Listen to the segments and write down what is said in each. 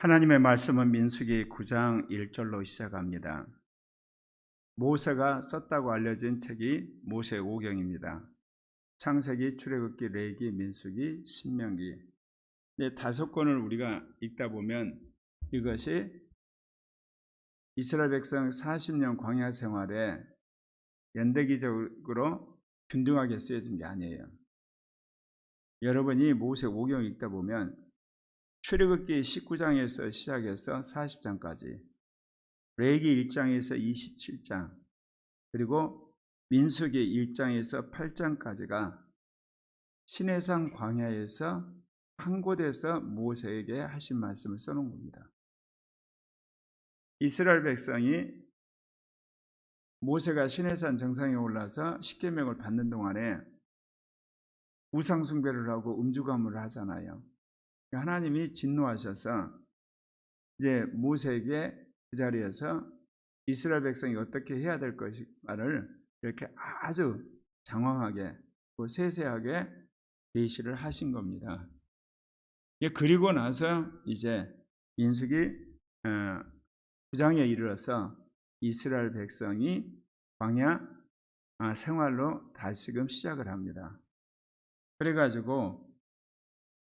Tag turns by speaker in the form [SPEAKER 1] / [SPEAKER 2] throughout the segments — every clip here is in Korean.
[SPEAKER 1] 하나님의 말씀은 민수기 9장 1절로 시작합니다. 모세가 썼다고 알려진 책이 모세 오경입니다. 창세기, 출애굽기, 레기, 민수기, 신명기. 이 다섯 권을 우리가 읽다 보면 이것이 이스라엘 백성 40년 광야 생활에 연대기적으로 균등하게 쓰여진 게 아니에요. 여러분이 모세 오경 읽다 보면 출애굽기 19장에서 시작해서 40장까지 레기 1장에서 27장 그리고 민수기 1장에서 8장까지가 신해상 광야에서 한 곳에서 모세에게 하신 말씀을 써놓은 겁니다. 이스라엘 백성이 모세가 신해산 정상에 올라서 십계명을 받는 동안에 우상 숭배를 하고 음주가물을 하잖아요. 하나님이 진노하셔서 이제 모세에게 그 자리에서 이스라엘 백성이 어떻게 해야 될 것인가를 이렇게 아주 장황하게 또 세세하게 제시를 하신 겁니다. 그리고 나서 이제 민숙이 9장에 이르러서 이스라엘 백성이 광야 생활로 다시금 시작을 합니다. 그래가지고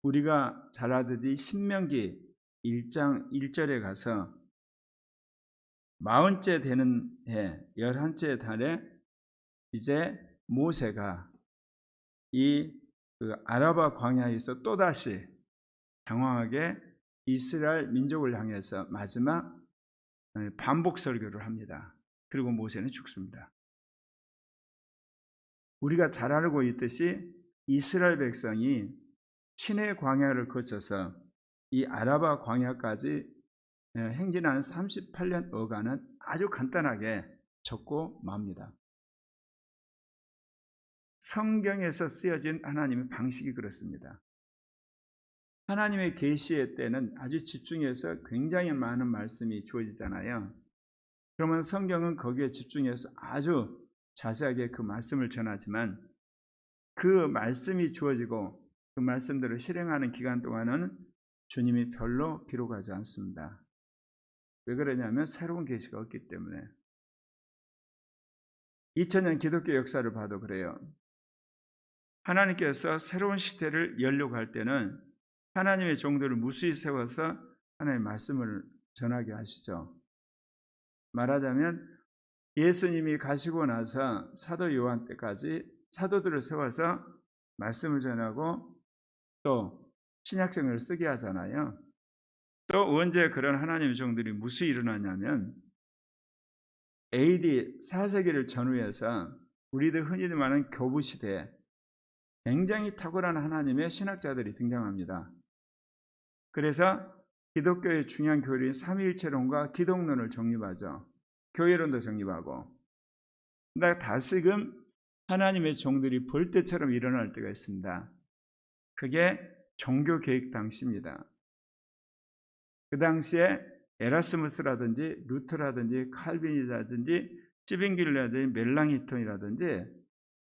[SPEAKER 1] 우리가 잘 아듯이 신명기 1장 1절에 가서 마흔째 되는 해, 열한째 달에 이제 모세가 이 그 아라바 광야에서 또다시 당황하게 이스라엘 민족을 향해서 마지막 반복 설교를 합니다. 그리고 모세는 죽습니다. 우리가 잘 알고 있듯이 이스라엘 백성이 신의 광야를 거쳐서 이 아라바 광야까지 행진하는 38년 어간은 아주 간단하게 적고 맙니다. 성경에서 쓰여진 하나님의 방식이 그렇습니다. 하나님의 계시의 때는 아주 집중해서 굉장히 많은 말씀이 주어지잖아요. 그러면 성경은 거기에 집중해서 아주 자세하게 그 말씀을 전하지만 그 말씀이 주어지고 그 말씀대로 실행하는 기간 동안은 주님이 별로 기록하지 않습니다. 왜 그러냐면 새로운 계시가 없기 때문에 2000년 기독교 역사를 봐도 그래요. 하나님께서 새로운 시대를 열려고 할 때는 하나님의 종들을 무수히 세워서 하나님의 말씀을 전하게 하시죠. 말하자면 예수님이 가시고 나서 사도 요한 때까지 사도들을 세워서 말씀을 전하고 또 신약성을 쓰게 하잖아요. 또 언제 그런 하나님의 종들이 무수히 일어나냐면 AD 4세기를 전후해서 우리들 흔히들 말하는 교부 시대에 굉장히 탁월한 하나님의 신학자들이 등장합니다. 그래서 기독교의 중요한 교리인 삼위일체론과 기독론을 정립하죠. 교회론도 정립하고. 근데 다시금 하나님의 종들이 볼 때처럼 일어날 때가 있습니다. 그게 종교 계획 당시입니다. 그 당시에 에라스무스라든지 루트라든지 칼빈이라든지 시빙길라든지 멜랑히톤이라든지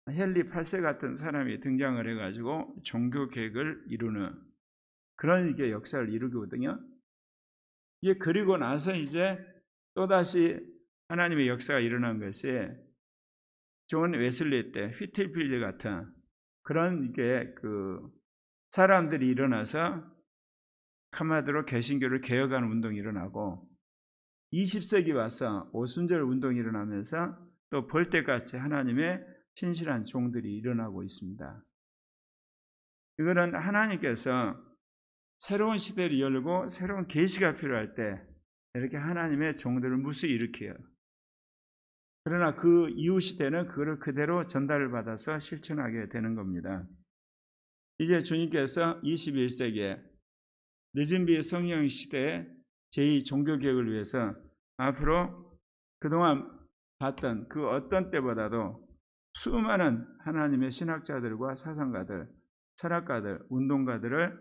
[SPEAKER 1] 헨리 8세 같은 사람이 등장을 해가지고 종교 계획을 이루는 그런 이게 역사를 이루거든요. 이게 그리고 나서 이제 또다시 하나님의 역사가 일어난 것이 존 웨슬리 때 휘틀필드 같은 그런 이게 그 사람들이 일어나서 카마드로 개신교를 개혁하는 운동이 일어나고 20세기 와서 오순절 운동이 일어나면서 또 벌떼같이 하나님의 신실한 종들이 일어나고 있습니다. 이거는 하나님께서 새로운 시대를 열고 새로운 계시가 필요할 때 이렇게 하나님의 종들을 무수히 일으켜요. 그러나 그 이후 시대는 그를 그대로 전달을 받아서 실천하게 되는 겁니다. 이제 주님께서 21세기에 늦은 비 성령 시대에 제2 종교개혁을 위해서 앞으로 그동안 봤던 그 어떤 때보다도 수많은 하나님의 신학자들과 사상가들, 철학가들, 운동가들을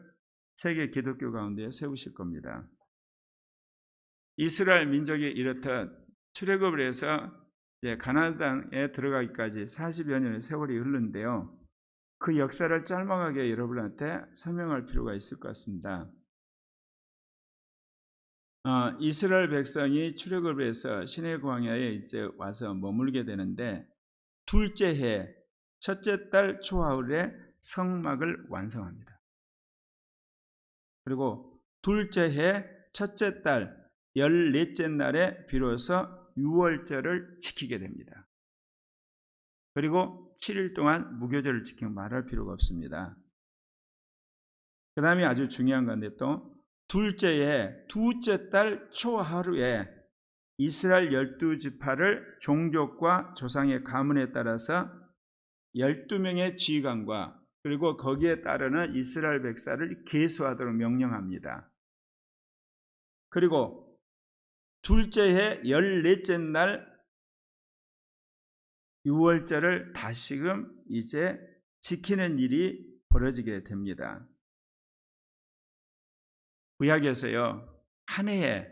[SPEAKER 1] 세계 기독교 가운데 세우실 겁니다. 이스라엘 민족이 이렇듯 출애굽을 해서 가나안 땅에 들어가기까지 40여 년의 세월이 흐르는데요. 그 역사를 짤막하게 여러분한테 설명할 필요가 있을 것 같습니다. 어, 이스라엘 백성이 출애굽을 해서 시내 광야에 이제 와서 머물게 되는데 둘째 해 첫째 달 초하울에 성막을 완성합니다. 그리고 둘째 해 첫째 달 열넷째 날에 비로소 유월절을 지키게 됩니다. 그리고 7일 동안 무교절을 지키고 말할 필요가 없습니다. 그 다음에 아주 중요한 건데 또 둘째 해 두째 달 초하루에 이스라엘 열두 지파를 종족과 조상의 가문에 따라서 12명의 지휘관과 그리고 거기에 따르는 이스라엘 백사를 계수하도록 명령합니다. 그리고 둘째 해 열넷째 날 6월절을 다시금 이제 지키는 일이 벌어지게 됩니다. 구약에서요 한 해에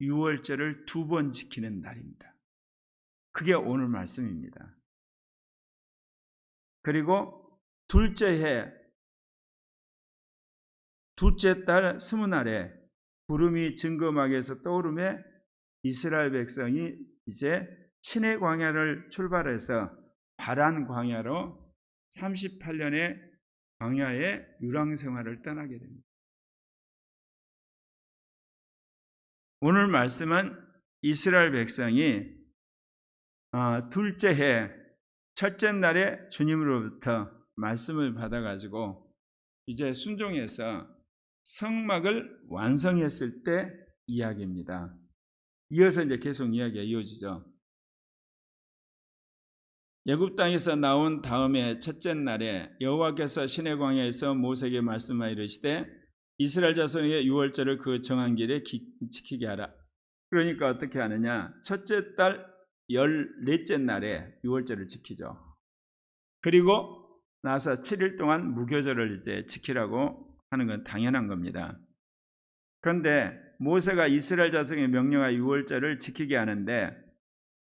[SPEAKER 1] 6월절을 두 번 지키는 날입니다. 그게 오늘 말씀입니다. 그리고 둘째 해 둘째 달 스무 날에 구름이 증거막에서 떠오르며 이스라엘 백성이 이제 신의 광야를 출발해서 바란 광야로 38년의 광야의 유랑 생활을 떠나게 됩니다. 오늘 말씀은 이스라엘 백성이 어, 둘째 해 첫째 날에 주님으로부터 말씀을 받아가지고 이제 순종해서 성막을 완성했을 때 이야기입니다. 이어서 이제 계속 이야기가 이어지죠. 예굽 땅에서 나온 다음에 첫째 날에 여호와께서 시내 광야에서 모세에게 말씀하여 이르시되 이스라엘 자손에게 유월절을 그 정한 길에 기, 지키게 하라. 그러니까 어떻게 하느냐? 첫째 달 열넷째 날에 유월절을 지키죠. 그리고 나서 7일 동안 무교절을 이제 지키라고 하는 건 당연한 겁니다. 그런데 모세가 이스라엘 자손에 명령하 유월절을 지키게 하는데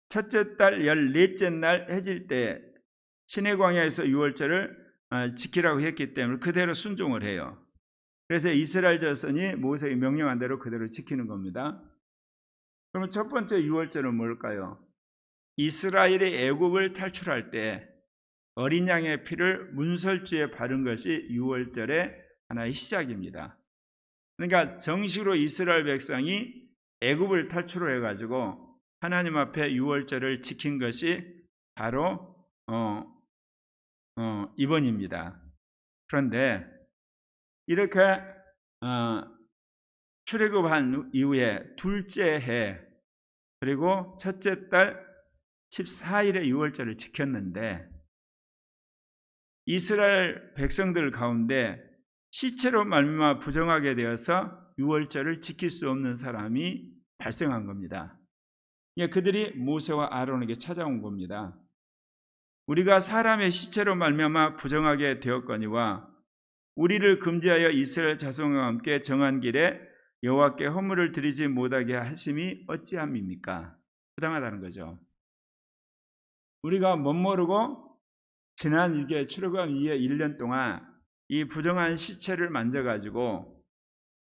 [SPEAKER 1] 첫째 달 열넷째 날 해질 때 신의 광야에서 유월절을 아, 지키라고 했기 때문에 그대로 순종을 해요. 그래서 이스라엘 자손이 모세의 명령한 대로 그대로 지키는 겁니다. 그러면 첫 번째 유월절은 뭘까요? 이스라엘의 애굽을 탈출할 때 어린 양의 피를 문설주에 바른 것이 유월절의 하나의 시작입니다. 그러니까 정식으로 이스라엘 백성이 애굽을 탈출해 가지고 하나님 앞에 유월절을 지킨 것이 바로 어, 어, 이번입니다. 그런데 이렇게 어, 출애굽한 이후에 둘째 해 그리고 첫째 달 14일에 유월절을 지켰는데 이스라엘 백성들 가운데 시체로 말미암아 부정하게 되어서 유월절을 지킬 수 없는 사람이 발생한 겁니다. 예, 그들이 모세와 아론에게 찾아온 겁니다. 우리가 사람의 시체로 말미암아 부정하게 되었거니와 우리를 금지하여 이스라엘 자손과 함께 정한 길에 여호와께 허물을 드리지 못하게 하심이 어찌함입니까? 부당하다는 거죠. 우리가 못 모르고 지난 이게 출애굽 이후에 1년 동안 이 부정한 시체를 만져가지고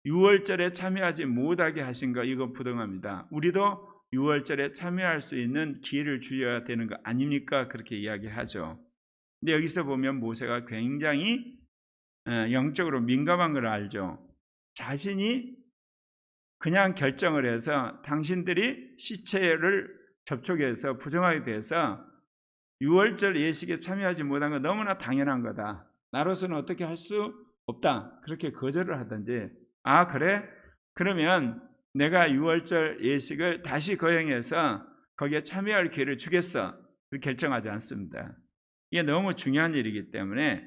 [SPEAKER 1] 6월절에 참여하지 못하게 하신 거 이거 부당합니다. 우리도 6월절에 참여할 수 있는 기회를 주어야 되는 거 아닙니까? 그렇게 이야기하죠. 근데 여기서 보면 모세가 굉장히 어, 영적으로 민감한 걸 알죠. 자신이 그냥 결정을 해서 당신들이 시체를 접촉해서 부정하게 돼서 6월절 예식에 참여하지 못한 건 너무나 당연한 거다. 나로서는 어떻게 할 수 없다. 그렇게 거절을 하든지 아 그래? 그러면 내가 6월절 예식을 다시 거행해서 거기에 참여할 기회를 주겠어. 결정하지 않습니다. 이게 너무 중요한 일이기 때문에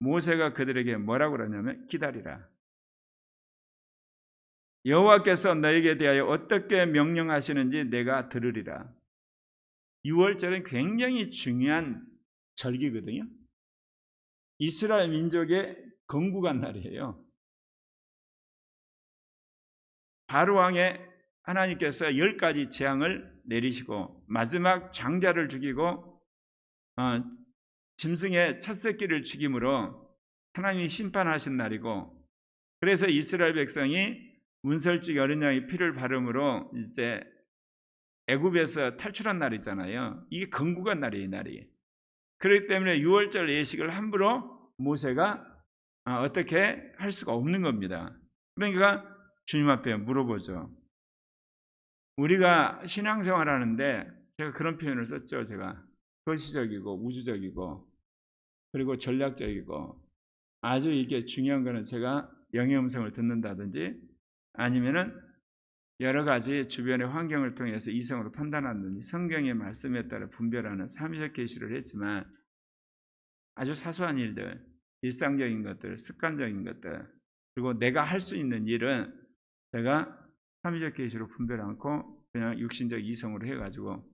[SPEAKER 1] 모세가 그들에게 뭐라고 그러냐면 기다리라. 여호와께서 너에게 대하여 어떻게 명령하시는지 내가 들으리라. 6월절은 굉장히 중요한 절기거든요. 이스라엘 민족의 건국한 날이에요. 바로 왕의 하나님께서 열 가지 재앙을 내리시고 마지막 장자를 죽이고 어, 짐승의 첫 새끼를 죽임으로 하나님이 심판하신 날이고 그래서 이스라엘 백성이 문설직 어린 양의 피를 바름으로 이제 애굽에서 탈출한 날이잖아요. 이게 건국한 날이에요, 이 날이. 그렇기 때문에 6월절 예식을 함부로 모세가 아, 어떻게 할 수가 없는 겁니다. 그러니까 주님 앞에 물어보죠. 우리가 신앙생활 하는데 제가 그런 표현을 썼죠. 제가 거시적이고 우주적이고 그리고 전략적이고 아주 이게 중요한 거는 제가 영의 음성을 듣는다든지 아니면은 여러 가지 주변의 환경을 통해서 이성으로 판단하는 성경의 말씀에 따라 분별하는 삼위적 계시를 했지만 아주 사소한 일들, 일상적인 것들, 습관적인 것들, 그리고 내가 할 수 있는 일은 제가 삼위적 계시로 분별 않고 그냥 육신적 이성으로 해가지고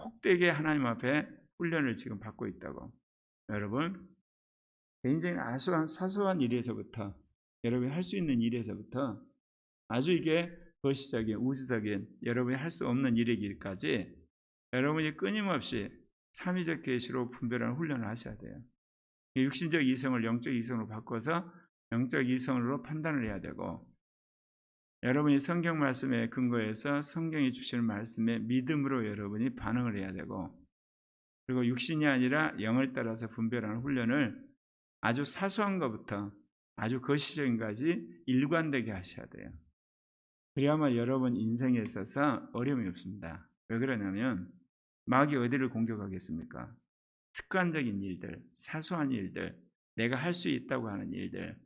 [SPEAKER 1] 혹되게 하나님 앞에 훈련을 지금 받고 있다고. 여러분, 개인적인 아소한 사소한 일에서부터 여러분이 할 수 있는 일에서부터 아주 이게 거시적인 우주적인 여러분이 할 수 없는 일이기까지 여러분이 끊임없이 삼위적 계시로 분별하는 훈련을 하셔야 돼요. 육신적 이성을 영적 이성으로 바꿔서 영적 이성으로 판단을 해야 되고 여러분이 성경 말씀에 근거해서 성경이 주시는 말씀에 믿음으로 여러분이 반응을 해야 되고 그리고 육신이 아니라 영을 따라서 분별하는 훈련을 아주 사소한 것부터 아주 거시적인 까지 일관되게 하셔야 돼요. 그래야만 여러분 인생에 있어서 어려움이 없습니다. 왜 그러냐면 마귀 어디를 공격하겠습니까? 습관적인 일들, 사소한 일들, 내가 할 수 있다고 하는 일들,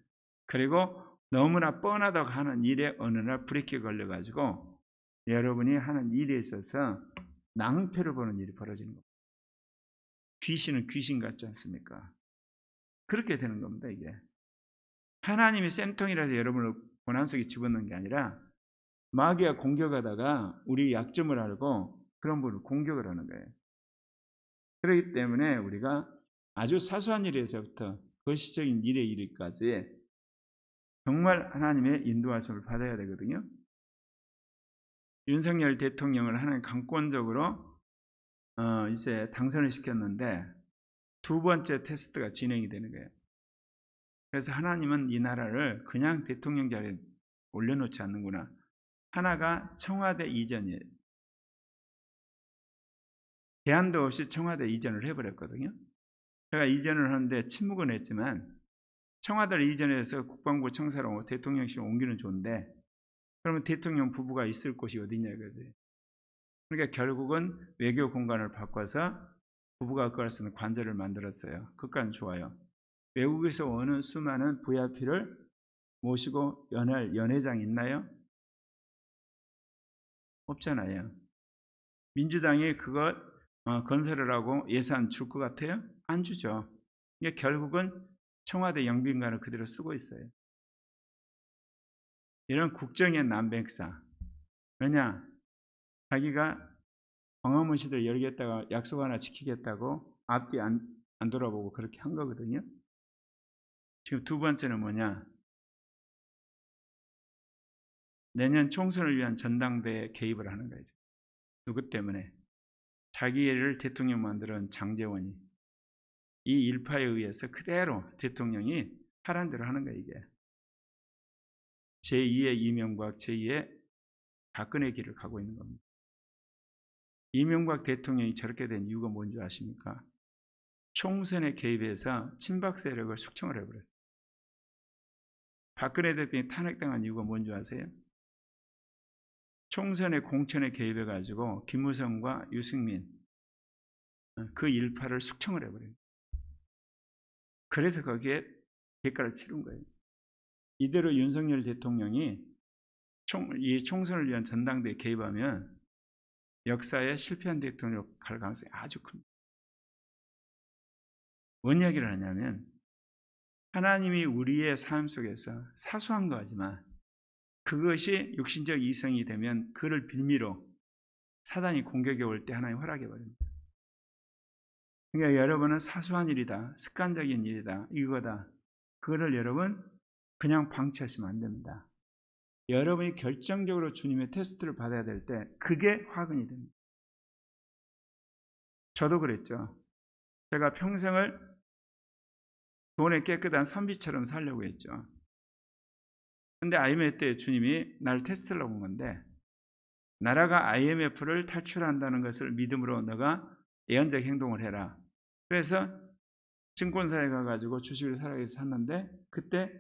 [SPEAKER 1] 그리고 너무나 뻔하다고 하는 일에 어느 날 브레이크 걸려가지고 여러분이 하는 일에 있어서 낭패를 보는 일이 벌어지는 겁니다. 귀신은 귀신 같지 않습니까? 그렇게 되는 겁니다, 이게. 하나님이 쌤통이라서 여러분을 고난 속에 집어넣는 게 아니라 마귀가 공격하다가 우리 약점을 알고 그런 분을 공격을 하는 거예요. 그렇기 때문에 우리가 아주 사소한 일에서부터 거시적인 일에 이르기까지 정말 하나님의 인도하심을 받아야 되거든요. 윤석열 대통령을 하나님 강권적으로 어, 이제 당선을 시켰는데 두 번째 테스트가 진행이 되는 거예요. 그래서 하나님은 이 나라를 그냥 대통령 자리에 올려놓지 않는구나. 하나가 청와대 이전이에요. 대안도 없이 청와대 이전을 해버렸거든요. 제가 이전을 하는데 침묵은 했지만 청와대를 이전해서 국방부 청사로 대통령실 옮기는 좋은데 그러면 대통령 부부가 있을 곳이 어디냐 이거지. 그러니까 결국은 외교 공간을 바꿔서 부부가 그할 수 있는 관절을 만들었어요. 그건 좋아요. 외국에서 오는 수많은 VIP를 모시고 연할 연회장 있나요? 없잖아요. 민주당이 그것 어, 건설을 하고 예산 줄 것 같아요? 안 주죠. 이게 결국은 청와대 영빈관을 그대로 쓰고 있어요. 이런 국정의 난백사. 왜냐? 자기가 광화문 시대를 열겠다고 약속 하나 지키겠다고 앞뒤 안, 안 돌아보고 그렇게 한 거거든요. 지금 두 번째는 뭐냐? 내년 총선을 위한 전당대회 개입을 하는 거죠. 누구 때문에? 자기를 대통령 만드는 장재원이 이 일파에 의해서 그대로 대통령이 하란 대로 하는 거예요, 이게. 제2의 이명박, 제2의 박근혜 길을 가고 있는 겁니다. 이명박 대통령이 저렇게 된 이유가 뭔지 아십니까? 총선에 개입해서 친박 세력을 숙청을 해버렸어요. 박근혜 대통령이 탄핵당한 이유가 뭔지 아세요? 총선의 공천에 개입해가지고 김무성과 유승민 그 일파를 숙청을 해버려요. 그래서 거기에 대가를 치른 거예요. 이대로 윤석열 대통령이 총, 이 총선을 위한 전당대에 개입하면 역사에 실패한 대통령으로 갈 가능성이 아주 큽니다. 뭔 이야기를 하냐면 하나님이 우리의 삶 속에서 사소한 거지만 그것이 육신적 이성이 되면 그를 빌미로 사단이 공격해 올 때 하나님 허락해 버립니다. 그러니까 여러분은 사소한 일이다, 습관적인 일이다, 이거다. 그거를 여러분 그냥 방치하시면 안 됩니다. 여러분이 결정적으로 주님의 테스트를 받아야 될 때 그게 화근이 됩니다. 저도 그랬죠. 제가 평생을 돈에 깨끗한 선비처럼 살려고 했죠. 근데 IMF 때 주님이 날 테스트를 본 건데 나라가 IMF를 탈출한다는 것을 믿음으로 너가 예언적 행동을 해라. 그래서 증권사에 가가지고 주식을 사라고 해서 샀는데 그때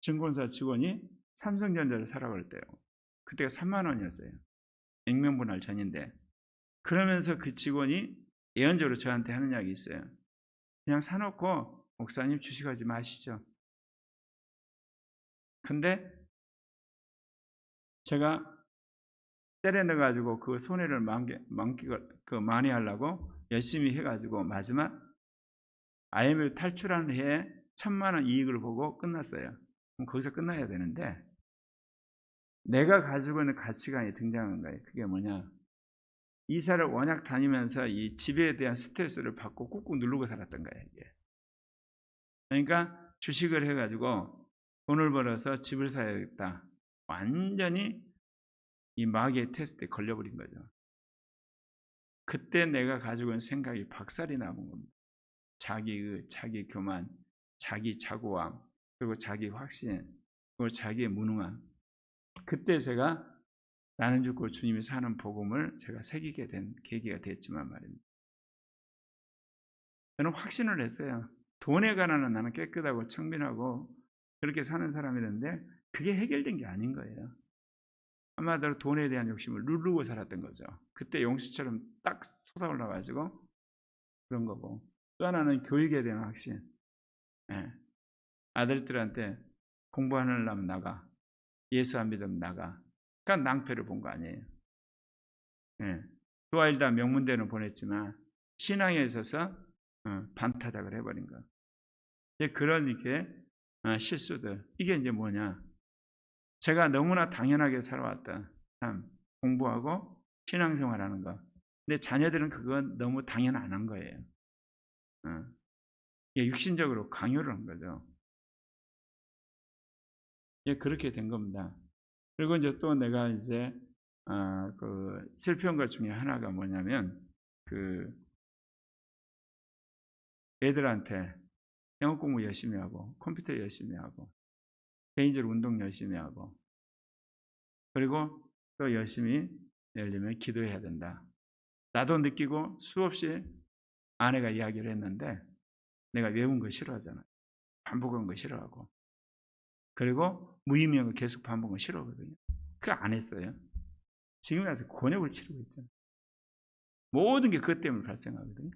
[SPEAKER 1] 증권사 직원이 삼성전자를 사라고 그랬대요. 그때가 3만 원이었어요. 액면분할 전인데 그러면서 그 직원이 예언적으로 저한테 하는 이야기 있어요. 그냥 사놓고 목사님 주식하지 마시죠. 근데 제가 때려넣어가지고 그 손해를 만기, 만기, 그 많이 하려고 열심히 해가지고 마지막 IMF 탈출하는 해에 천만 원 이익을 보고 끝났어요. 그럼 거기서 끝나야 되는데 내가 가지고 있는 가치관이 등장한 거예요. 그게 뭐냐? 이사를 워낙 다니면서 이 집에 대한 스트레스를 받고 꾹꾹 누르고 살았던 거예요. 이게. 그러니까 주식을 해가지고 돈을 벌어서 집을 사야겠다. 완전히 이 마귀의 테스트에 걸려버린 거죠. 그때 내가 가지고 있는 생각이 박살이 나본 겁니다. 자기 의, 자기 교만, 자기 자고함, 그리고 자기 확신, 그리고 자기의 무능함. 그때 제가 나는 죽고 주님이 사는 복음을 제가 새기게 된 계기가 됐지만 말입니다. 저는 확신을 했어요. 돈에 관한은 나는 깨끗하고 청빈하고 그렇게 사는 사람이었는데 그게 해결된 게 아닌 거예요. 한마디로 돈에 대한 욕심을 누르고 살았던 거죠. 그때 용수처럼 딱 솟아올라가지고 그런 거고 또 하나는 교육에 대한 확신. 예. 아들들한테 공부하려면 나가. 예수 안 믿으면 나가. 그러니까 낭패를 본 거 아니에요. 예. 두 아이를 다 명문대는 보냈지만 신앙에 있어서 어, 반타작을 해버린 거. 그런 이렇게 어, 실수들. 이게 이제 뭐냐? 제가 너무나 당연하게 살아왔다. 참 공부하고 신앙생활하는 거. 근데 자녀들은 그건 너무 당연 안 한 거예요. 어. 육신적으로 강요를 한 거죠. 예, 그렇게 된 겁니다. 그리고 이제 또 내가 이제 아, 그 슬픈 것 중에 하나가 뭐냐면 그 애들한테 영어 공부 열심히 하고 컴퓨터 열심히 하고 개인적으로 운동 열심히 하고 그리고 또 열심히 예를 들면 기도해야 된다. 나도 느끼고 수없이 아내가 이야기를 했는데 내가 외운 거 싫어하잖아. 반복한 거 싫어하고 그리고 무의미한 거 계속 반복한 거 싫어하거든요. 그거 안 했어요. 지금 와서 곤욕을 치르고 있잖아요. 모든 게 그것 때문에 발생하거든요.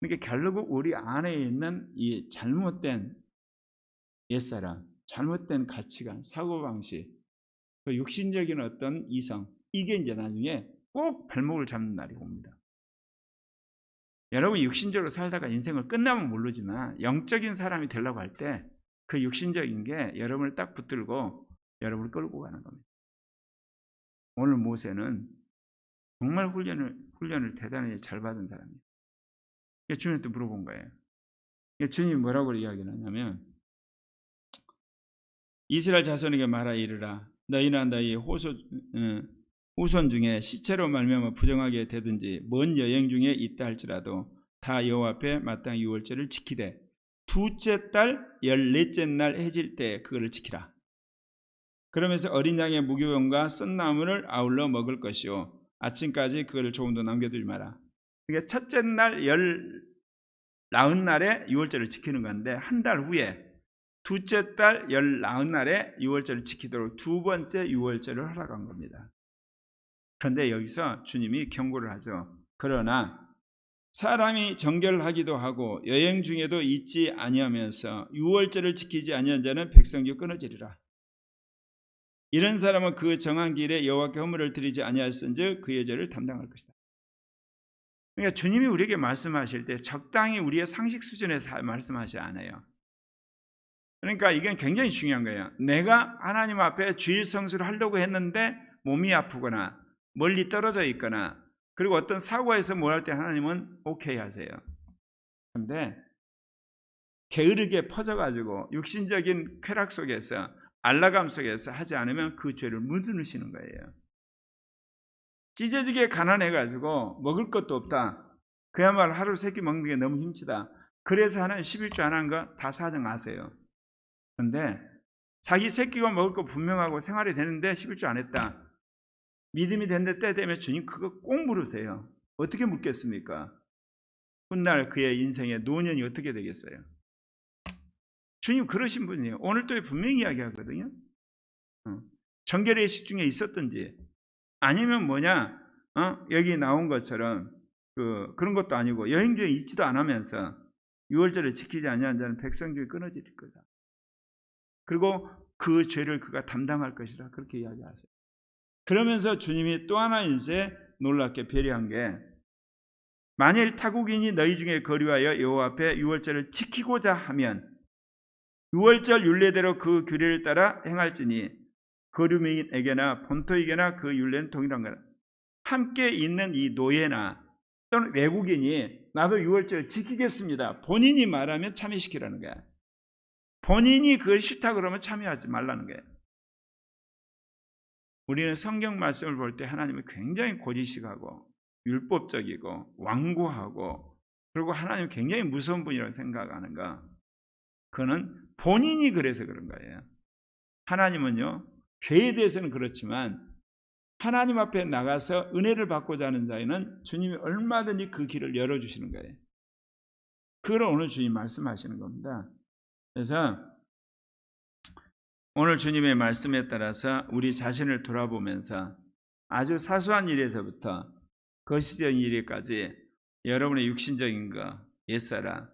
[SPEAKER 1] 그러니까 결국 우리 안에 있는 이 잘못된 옛사람, 잘못된 가치관, 사고방식, 그 육신적인 어떤 이성, 이게 이제 나중에 꼭 발목을 잡는 날이 옵니다. 여러분 육신적으로 살다가 인생을 끝나면 모르지만 영적인 사람이 되려고 할 때 그 육신적인 게 여러분을 딱 붙들고 여러분을 끌고 가는 겁니다. 오늘 모세는 정말 훈련을 훈련을 대단히 잘 받은 사람이에요. 주님한테 물어본 거예요. 주님이 뭐라고 이야기하냐면 이스라엘 자손에게 말하 이르라 너희나 너희 호소, 어, 후손 중에 시체로 말미암아 부정하게 되든지 먼 여행 중에 있다 할지라도 다 여호와 앞에 마땅히 유월절을 지키되 두째 달 열넷째 날 해질 때 그거를 지키라. 그러면서 어린 양의 무교병과 썬나무를 아울러 먹을 것이요 아침까지 그거를 조금도 남겨두지 마라. 그러니까 첫째 날 열 나은 날에 유월절을 지키는 건데 한 달 후에 둘째 달열 나은 날에 유월절을 지키도록 두 번째 유월절을 허락한 겁니다. 그런데 여기서 주님이 경고를 하죠. 그러나 사람이 정결하기도 하고 여행 중에도 잊지 아니하면서 유월절을 지키지 아니한 자는 백성교 끊어지리라. 이런 사람은 그 정한 길에 여호와께 허물을 드리지 아니하였은즉 그의 죄를 담당할 것이다. 그러니까 주님이 우리에게 말씀하실 때 적당히 우리의 상식 수준에서 말씀하지 않아요. 그러니까 이건 굉장히 중요한 거예요. 내가 하나님 앞에 주일 성수를 하려고 했는데 몸이 아프거나 멀리 떨어져 있거나 그리고 어떤 사고에서 뭘 할 때 하나님은 오케이 하세요. 근데 게으르게 퍼져가지고 육신적인 쾌락 속에서 안락감 속에서 하지 않으면 그 죄를 묻으시는 거예요. 찢어지게 가난해가지고 먹을 것도 없다. 그야말로 하루 세 끼 먹는 게 너무 힘치다. 그래서 하나님 11조 안 한 거 다 사정 아세요. 근데 자기 새끼가 먹을 거 분명하고 생활이 되는데 11조 안 했다. 믿음이 된데 때 되면 주님 그거 꼭 물으세요. 어떻게 묻겠습니까? 훗날 그의 인생의 노년이 어떻게 되겠어요? 주님 그러신 분이에요. 오늘 또 분명히 이야기하거든요. 어. 정결의식 중에 있었든지 아니면 뭐냐 어? 여기 나온 것처럼 그 그런 것도 아니고 여행 중에 있지도 않으면서 유월절을 지키지 아니한 자는 백성 중에 끊어질 거다. 그리고 그 죄를 그가 담당할 것이라 그렇게 이야기하세요. 그러면서 주님이 또 하나 이제 놀랍게 배려한 게 만일 타국인이 너희 중에 거류하여 여호와 앞에 유월절을 지키고자 하면 유월절 율례대로 그 규례를 따라 행할지니 거류민에게나 본토에게나 그 율례는 동일한 거라. 함께 있는 이 노예나 또는 외국인이 나도 유월절 지키겠습니다. 본인이 말하면 참여시키라는 거야. 본인이 그걸 싫다 그러면 참여하지 말라는 거예요. 우리는 성경 말씀을 볼 때 하나님은 굉장히 고지식하고 율법적이고 완고하고 그리고 하나님 굉장히 무서운 분이라고 생각하는가? 그는 본인이 그래서 그런 거예요. 하나님은요 죄에 대해서는 그렇지만 하나님 앞에 나가서 은혜를 받고자 하는 자에는 주님이 얼마든지 그 길을 열어주시는 거예요. 그걸 오늘 주님 말씀하시는 겁니다. 그래서 오늘 주님의 말씀에 따라서 우리 자신을 돌아보면서 아주 사소한 일에서부터 거시적인 일에까지 여러분의 육신적인 것, 옛사람,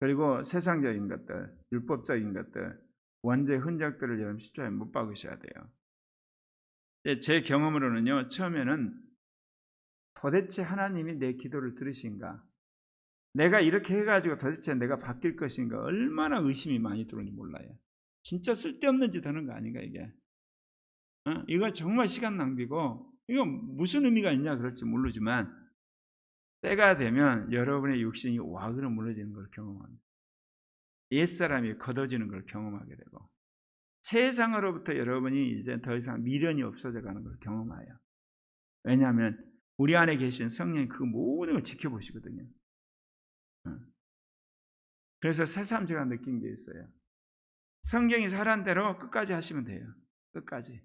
[SPEAKER 1] 그리고 세상적인 것들, 율법적인 것들, 원죄 흔적들을 여러분 십자가에 못 박으셔야 돼요. 예, 제 경험으로는요, 처음에는 도대체 하나님이 내 기도를 들으신가? 내가 이렇게 해가지고 도대체 내가 바뀔 것인가? 얼마나 의심이 많이 들어오는지 몰라요. 진짜 쓸데없는 짓 하는 거 아닌가, 이게? 어? 이거 정말 시간 낭비고, 이거 무슨 의미가 있냐 그럴지 모르지만, 때가 되면 여러분의 육신이 와그러 무너지는 걸 경험합니다. 옛사람이 걷어지는 걸 경험하게 되고, 세상으로부터 여러분이 이제 더 이상 미련이 없어져 가는 걸 경험해요. 왜냐하면 우리 안에 계신 성령이 그 모든 걸 지켜보시거든요. 그래서 새삼 제가 느낀 게 있어요. 성경이 사란 대로 끝까지 하시면 돼요. 끝까지.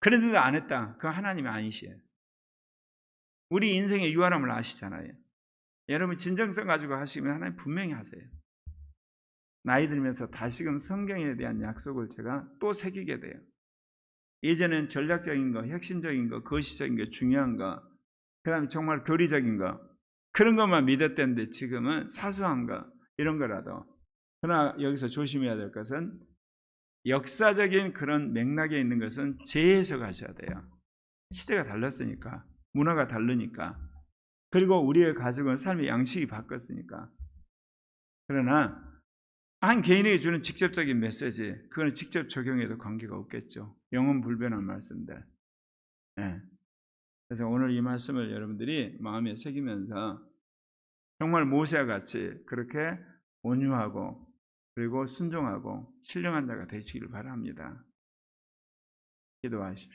[SPEAKER 1] 그런데도 안 했다. 그건 하나님이 아니시에요. 우리 인생의 유한함을 아시잖아요. 여러분 진정성 가지고 하시면 하나님 분명히 하세요. 나이 들면서 다시금 성경에 대한 약속을 제가 또 새기게 돼요. 예전엔 전략적인 거, 핵심적인 거, 거시적인 거, 중요한 거, 그 다음에 정말 교리적인 거, 그런 것만 믿었던데 지금은 사소한 거, 이런 거라도. 그러나 여기서 조심해야 될 것은 역사적인 그런 맥락에 있는 것은 재해석하셔야 돼요. 시대가 달랐으니까, 문화가 다르니까, 그리고 우리의 가족은 삶의 양식이 바뀌었으니까. 그러나 한 개인에게 주는 직접적인 메시지, 그거는 직접 적용해도 관계가 없겠죠. 영원 불변한 말씀들. 네. 그래서 오늘 이 말씀을 여러분들이 마음에 새기면서 정말 모세와 같이 그렇게 온유하고 그리고 순종하고 신령한 자가 되시기를 바랍니다. 기도하십시오.